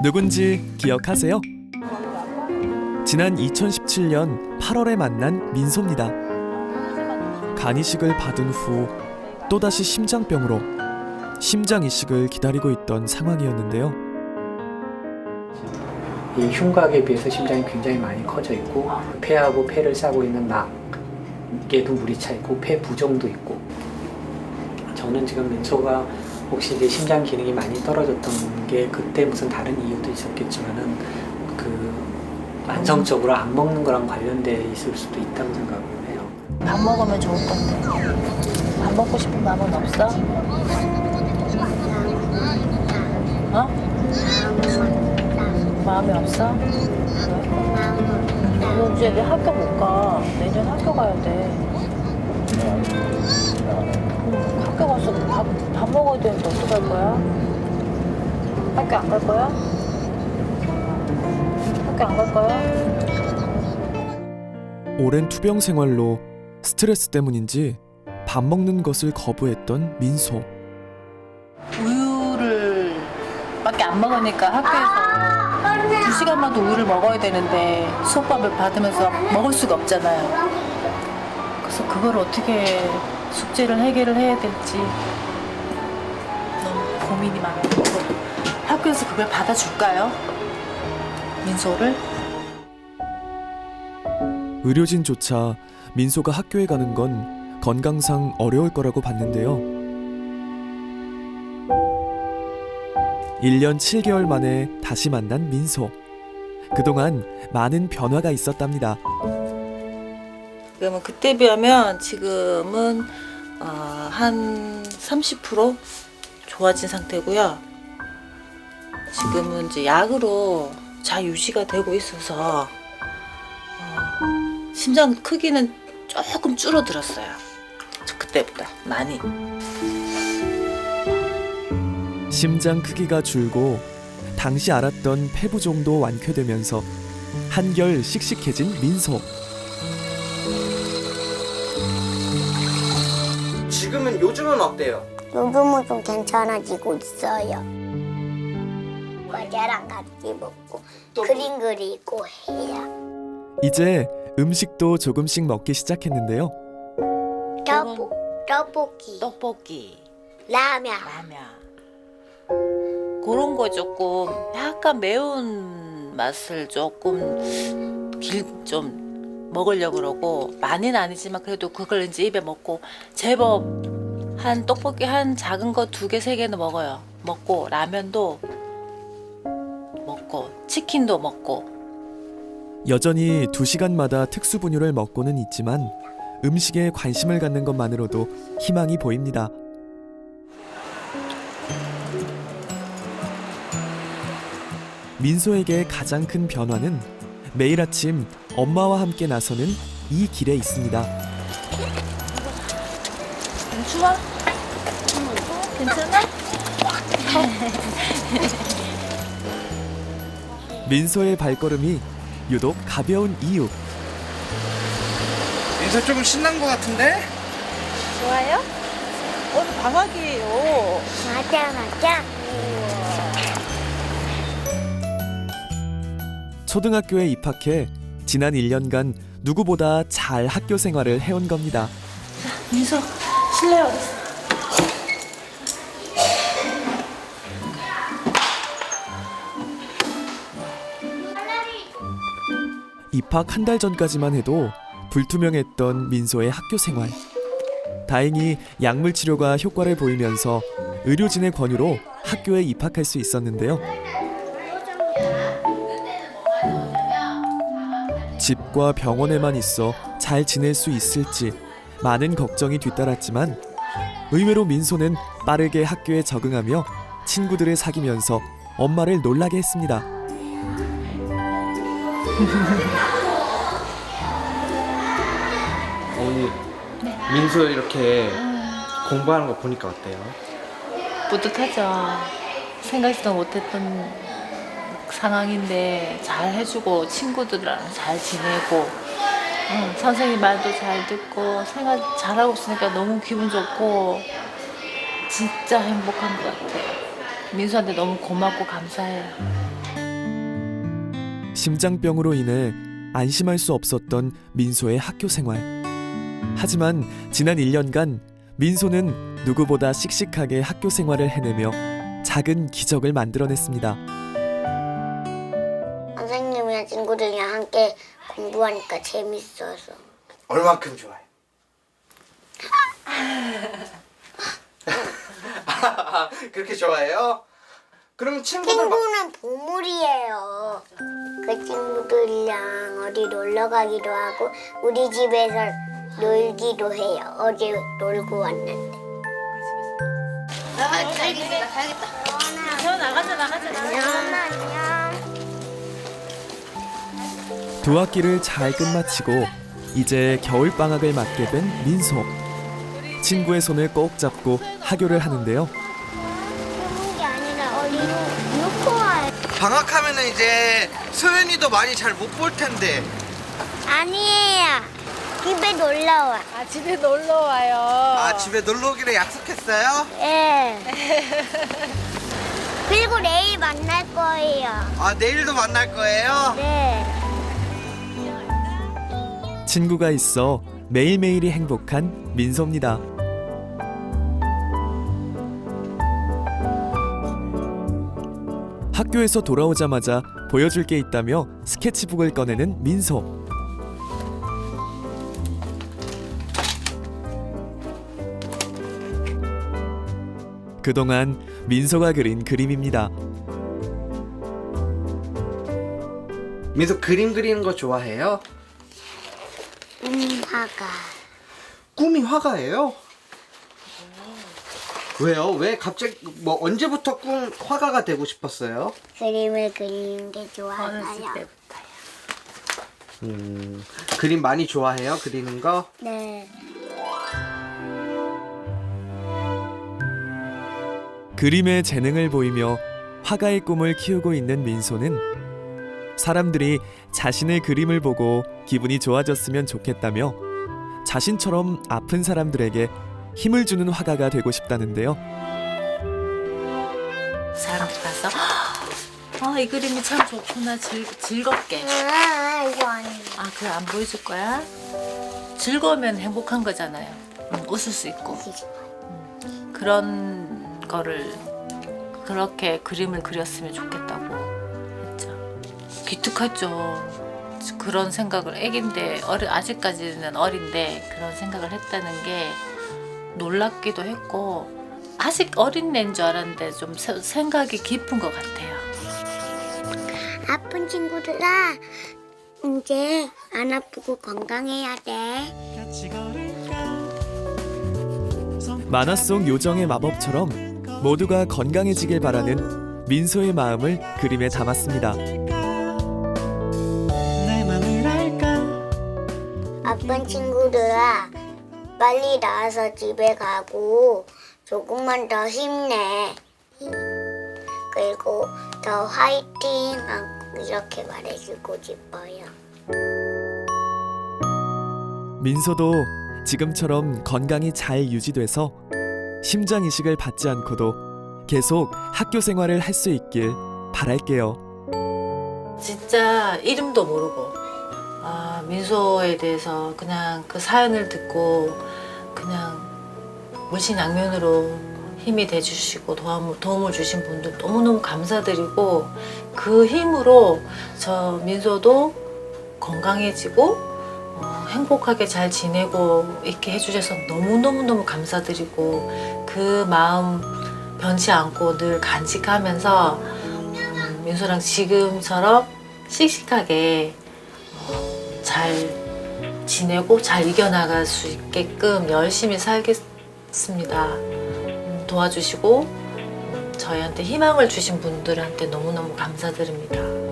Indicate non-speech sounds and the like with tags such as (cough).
누군지 기억하세요? 지난 2017년 8월에 만난 민소입니다. 간이식을 받은 후 또다시 심장병으로 심장 이식을 기다리고 있던 상황이었는데요. 이 흉곽에 비해서 심장이 굉장히 많이 커져 있고 폐하고 폐를 싸고 있는 막에도 물이 차 있고 폐 부종도 있고 저는 지금 민소가 혹시 이제 심장 기능이 많이 떨어졌던 게 그때 무슨 다른 이유도 있었겠지만은 그 만성적으로 안 먹는 거랑 관련돼 있을 수도 있다고 생각을 해요. 밥 먹으면 좋을 건데. 밥 먹고 싶은 마음은 없어? 어? 마음이 없어? 왜? 너 이제 내 학교 못 가. 내년 학교 가야 돼. 먹어야 되는데 어떡할 거야? 학교 안 갈 거야? 학교 안 갈 거야? 오랜 투병 생활로 스트레스 때문인지 밥 먹는 것을 거부했던 민소. 우유를 밖에 안 먹으니까 학교에서 두 시간마다 우유를 먹어야 되는데 수업밥을 받으면서 먹을 수가 없잖아요. 그래서 그걸 어떻게 숙제를 해결을 해야 될지 고민이 많아요. 학교에서 그걸 받아줄까요? 민소를? 의료진조차 민소가 학교에 가는 건 건강상 어려울 거라고 봤는데요. 1년 7개월 만에 다시 만난 민소. 그동안 많은 변화가 있었답니다. 그러면 그때 비하면 지금은 어, 한 30% 좋아진 상태고요. 지금은 이제 약으로 잘 유지가 되고 있어서 어, 심장 크기는 조금 줄어들었어요. 저 그때보다 많이. 심장 크기가 줄고 당시 알았던 폐부종도 완쾌되면서 한결 씩씩해진 민소. 지금은 요즘은 어때요? 요즘은 좀 괜찮아지고 있어요. 과자랑 같이 먹고 그림 그리고 해요. 이제 음식도 조금씩 먹기 시작했는데요. 떡볶, 떡볶이, 떡볶이, 라면. 라면 그런 거 조금 약간 매운 맛을 조금 길 좀 먹으려고 그러고 많이는 아니지만 그래도 그걸 이제 입에 먹고 제법 한 떡볶이 한 작은 거 두 개 세 개는 먹어요. 먹고 라면도 먹고 치킨도 먹고 여전히 두 시간마다 특수 분유를 먹고는 있지만 음식에 관심을 갖는 것만으로도 희망이 보입니다. 민소에게 가장 큰 변화는 매일 아침 엄마와 함께 나서는 이 길에 있습니다. 추워? 괜찮아? 민소의 발걸음이 유독 가벼운 이유. 민서 조금 신난 것 같은데? 좋아요? 오늘 방학이에요. 맞아, 맞아. 초등학교에 입학해 지난 1년간 누구보다 잘 학교 생활을 해온 겁니다. 민서 실내 어딨어? 입학 한 달 전까지만 해도 불투명했던 민소의 학교 생활. 다행히 약물 치료가 효과를 보이면서 의료진의 권유로 학교에 입학할 수 있었는데요. 집과 병원에만 있어 잘 지낼 수 있을지 많은 걱정이 뒤따랐지만 의외로 민소는 빠르게 학교에 적응하며 친구들을 사귀면서 엄마를 놀라게 했습니다. (laughs) 어머니 민서 이렇게 공부하는 거 보니까 어때요? 뿌듯하죠. 생각지도 못했던 상황인데 잘 해주고 친구들이랑 잘 지내고 응, 선생님 말도 잘 듣고 생활 잘하고 있으니까 너무 기분 좋고 진짜 행복한 것 같아요. 민수한테 너무 고맙고 감사해요. 심장병으로 인해 안심할 수 없었던 민소의 학교 생활. 하지만 지난 1년간 민소는 누구보다 씩씩하게 학교 생활을 해내며 작은 기적을 만들어냈습니다. 선생님이랑 친구들이랑 함께 공부하니까 재밌어서. 얼만큼 좋아해? (laughs) 그렇게 좋아해요? 그럼 친구들 막 친구는 보물이에요. 그 친구들이랑 어디 놀러 가기도 하고 우리 집에서 놀기도 해요. 어제 놀고 왔는데. 저 나가자 나가자 나가자. 안녕 안녕. 두 학기를 잘 끝마치고 이제 겨울 방학을 맞게 된 민소. 친구의 손을 꼭 잡고 하교를 하는데요. 게 아니라. 방학하면은 이제 소연이도 많이 잘 못 볼 텐데 아니에요. 집에 놀러 와. 아 집에 놀러 와요. 아 집에 놀러 오기로 약속했어요? 예. (laughs) 그리고 내일 만날 거예요. 아 내일도 만날 거예요? 네. 친구가 있어 매일매일이 행복한 민소입니다. 학교에서 돌아오자마자 보여줄 게 있다며 스케치북을 꺼내는 민소. 그동안 민소가 그린 그림입니다. 민수 그림 그리는 거 좋아해요? 음, 화가. 꿈이 화가예요? 왜요? 왜 갑자기 뭐 언제부터 꿈 화가가 되고 싶었어요? 그림을 그리는 게 어렸을 좋아서요. 때부터요. 음, 그림 많이 좋아해요? 그리는 거? 네. 그림에 재능을 보이며 화가의 꿈을 키우고 있는 민소는 사람들이 자신의 그림을 보고 기분이 좋아졌으면 좋겠다며 자신처럼 아픈 사람들에게 힘을 주는 화가가 되고 싶다는데요. 사람 가서 (gasps) 아 이 그림이 참 좋구나 즐, 즐겁게. 아, 이거 아니에요. 아 그래 안 보여줄 거야? 즐거우면 행복한 거잖아요. 음, 웃을 수 있고 그런 거를 그렇게 그림을 그렸으면 좋겠다고 했죠. 기특하죠. 그런 생각을 애긴데 어리, 아직까지는 어린데 그런 생각을 했다는 게 놀랍기도 했고 아직 어린 애인 줄 알았는데 좀 세- 생각이 깊은 것 같아요. 아픈 친구들아, 이제 안 아프고 건강해야 돼. 만화 속 요정의 마법처럼 모두가 건강해지길 바라는 민소의 마음을 그림에 담았습니다. 아픈 친구들아, 빨리 나와서 집에 가고 조금만 더 힘내. 그리고 더 화이팅 하고 이렇게 말해주고 싶어요. 민소도 지금처럼 건강이 잘 유지돼서 심장 이식을 받지 않고도 계속 학교 생활을 할 수 있길 바랄게요. 진짜 이름도 모르고 아, 민소에 대해서 그냥 그 사연을 듣고 그냥 물신양면으로 힘이 돼주시고 도움을, 도움을 주신 분들 너무너무 감사드리고 그 힘으로 저 민소도 건강해지고 어, 행복하게 잘 지내고 있게 해주셔서 너무너무너무 감사드리고 그 마음 변치 않고 늘 간직하면서 음, 민소랑 지금처럼 씩씩하게 어, 잘 지내고 잘 이겨나갈 수 있게끔 열심히 살겠습니다. 음, 도와주시고 음, 저희한테 희망을 주신 분들한테 너무너무 감사드립니다.